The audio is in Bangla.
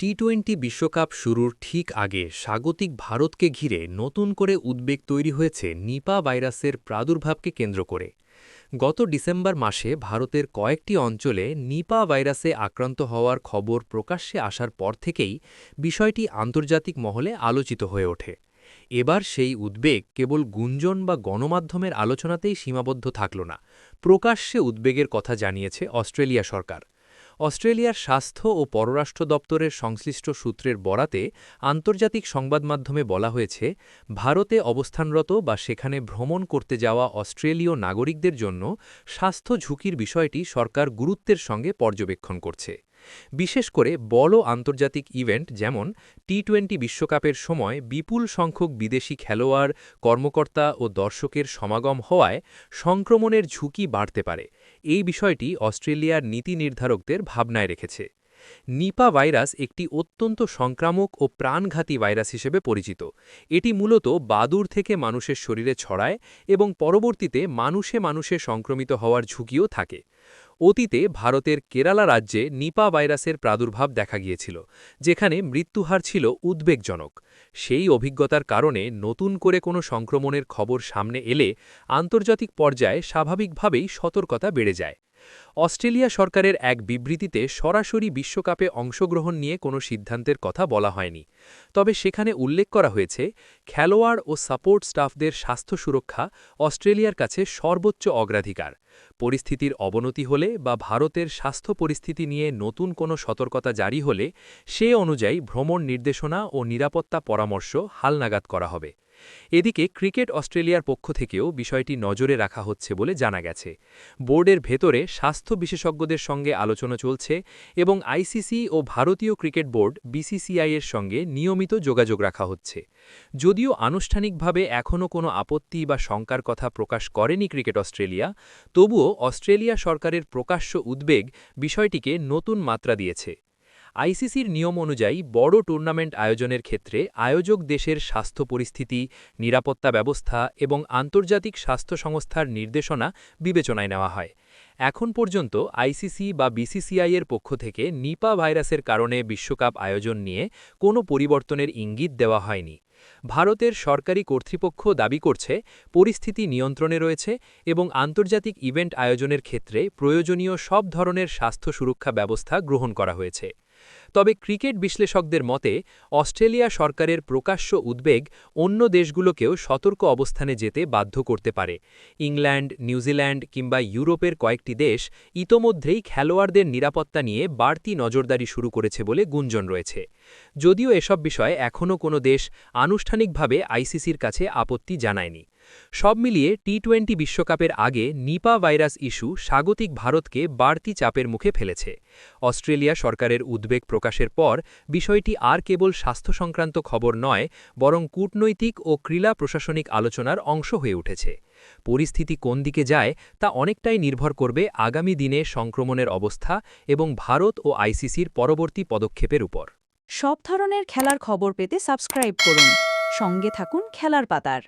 টি টোয়েন্টি বিশ্বকাপ শুরুর ঠিক আগে স্বাগতিক ভারতকে ঘিরে নতুন করে উদ্বেগ তৈরি হয়েছে নিপা ভাইরাসের প্রাদুর্ভাবকে কেন্দ্র করে। গত ডিসেম্বর মাসে ভারতের কয়েকটি অঞ্চলে নিপা ভাইরাসে আক্রান্ত হওয়ার খবর প্রকাশ্যে আসার পর থেকেই বিষয়টি আন্তর্জাতিক মহলে আলোচিত হয়ে ওঠে। এবার সেই উদ্বেগ কেবল গুঞ্জন বা গণমাধ্যমের আলোচনাতেই সীমাবদ্ধ থাকল না, প্রকাশ্যে উদ্বেগের কথা জানিয়েছে অস্ট্রেলিয়া সরকার। অস্ট্রেলিয়ার স্বাস্থ্য ও পররাষ্ট্র দপ্তরের সংশ্লিষ্ট সূত্রের বরাতে আন্তর্জাতিক সংবাদ মাধ্যমে বলা হয়েছে, ভারতে অবস্থানরত বা সেখানে ভ্রমণ করতে যাওয়া অস্ট্রেলীয় নাগরিকদের জন্য স্বাস্থ্য ঝুঁকির বিষয়টি সরকার গুরুত্বের সঙ্গে পর্যবেক্ষণ করছে। বিশেষ করে বড় আন্তর্জাতিক ইভেন্ট যেমন টি টোয়েন্টি বিশ্বকাপের সময় বিপুল সংখ্যক বিদেশি খেলোয়াড়, কর্মকর্তা ও দর্শকের সমাগম হওয়ায় সংক্রমণের ঝুঁকি বাড়তে পারে। এই বিষয়টি অস্ট্রেলিয়ার নীতি নির্ধারকদের ভাবনায় রেখেছে। নিপা ভাইরাস একটি অত্যন্ত সংক্রামক ও প্রাণঘাতী ভাইরাস হিসেবে পরিচিত। এটি মূলত বাদুর থেকে মানুষের শরীরে ছড়ায় এবং পরবর্তীতে মানুষে মানুষে সংক্রমিত হওয়ার ঝুঁকিও থাকে। অতীতে ভারতের কেরালা রাজ্যে নিপা ভাইরাসের প্রাদুর্ভাব দেখা গিয়েছিল, যেখানে মৃত্যুহার ছিল উদ্বেগজনক। সেই অভিজ্ঞতার কারণে নতুন করে কোনো সংক্রমণের খবর সামনে এলে আন্তর্জাতিক পর্যায়ে স্বাভাবিকভাবেই সতর্কতা বেড়ে যায়। অস্ট্রেলিয়া সরকারের এক বিবৃতিতে সরাসরি বিশ্বকাপে অংশগ্রহণ নিয়ে কোনো সিদ্ধান্তের কথা বলা হয়নি। তবে সেখানে উল্লেখ করা হয়েছে, খেলোয়াড় ও সাপোর্ট স্টাফদের স্বাস্থ্য সুরক্ষা অস্ট্রেলিয়ার কাছে সর্বোচ্চ অগ্রাধিকার। পরিস্থিতির অবনতি হলে বা ভারতের স্বাস্থ্য পরিস্থিতি নিয়ে নতুন কোনো সতর্কতা জারি হলে সে অনুযায়ী ভ্রমণ নির্দেশনা ও নিরাপত্তা পরামর্শ হালনাগাদ করা হবে। এদিকে ক্রিকেট অস্ট্রেলিয়ার পক্ষ থেকেও বিষয়টি নজরে রাখা হচ্ছে বলে জানা গেছে। বোর্ডের ভেতরে স্বাস্থ্য বিশেষজ্ঞদের সঙ্গে আলোচনা চলছে এবং আইসিসি ও ভারতীয় ক্রিকেট বোর্ড বিসিসিআই এর সঙ্গে নিয়মিত যোগাযোগ রাখা হচ্ছে। যদিও আনুষ্ঠানিকভাবে এখনও কোনো আপত্তি বা শঙ্কার কথা প্রকাশ করেনি ক্রিকেট অস্ট্রেলিয়া, তবুও অস্ট্রেলিয়া সরকারের প্রকাশ্য উদ্বেগ বিষয়টিকে নতুন মাত্রা দিয়েছে। আইসিসির নিয়ম অনুযায়ী বড় টুর্নামেন্ট আয়োজনের ক্ষেত্রে আয়োজক দেশের স্বাস্থ্য পরিস্থিতি, নিরাপত্তা ব্যবস্থা এবং আন্তর্জাতিক স্বাস্থ্য সংস্থার নির্দেশনা বিবেচনায় নেওয়া হয়। এখন পর্যন্ত আইসিসি বা বিসিসিআই এর পক্ষ থেকে নিপা ভাইরাসের কারণে বিশ্বকাপ আয়োজন নিয়ে কোনো পরিবর্তনের ইঙ্গিত দেওয়া হয়নি। ভারতের সরকারি কর্তৃপক্ষ দাবি করছে, পরিস্থিতি নিয়ন্ত্রণে রয়েছে এবং আন্তর্জাতিক ইভেন্ট আয়োজনের ক্ষেত্রে প্রয়োজনীয় সব ধরনের স্বাস্থ্য সুরক্ষা ব্যবস্থা গ্রহণ করা হয়েছে। তবে ক্রিকেট বিশ্লেষকদের মতে, অস্ট্রেলিয়া সরকারের প্রকাশ্য উদ্বেগ অন্য দেশগুলোকেও সতর্ক অবস্থানে যেতে বাধ্য করতে পারে। ইংল্যান্ড, নিউজিল্যান্ড কিংবা ইউরোপের কয়েকটি দেশ ইতোমধ্যেই খেলোয়াড়দের নিরাপত্তা নিয়ে বাড়তি নজরদারি শুরু করেছে বলে গুঞ্জন রয়েছে। যদিও এসব বিষয়ে এখনও কোনো দেশ আনুষ্ঠানিকভাবে আইসিসির কাছে আপত্তি জানায়নি। সব মিলিয়ে টি টোয়েন্টি বিশ্বকাপের আগে নিপা ভাইরাস ইস্যু স্বাগতিক ভারতকে বাড়তি চাপের মুখে ফেলেছে। অস্ট্রেলিয়া সরকারের উদ্বেগ প্রকাশের পর বিষয়টি আর কেবল স্বাস্থ্য সংক্রান্ত খবর নয়, বরং কূটনৈতিক ও ক্রীড়া প্রশাসনিক আলোচনার অংশ হয়ে উঠেছে। পরিস্থিতি কোন দিকে যায় তা অনেকটাই নির্ভর করবে আগামী দিনে সংক্রমণের অবস্থা এবং ভারত ও আইসিসির পরবর্তী পদক্ষেপের উপর। সব ধরনের খেলার খবর পেতে সাবস্ক্রাইব করুন। সঙ্গে থাকুন খেলার পাতার।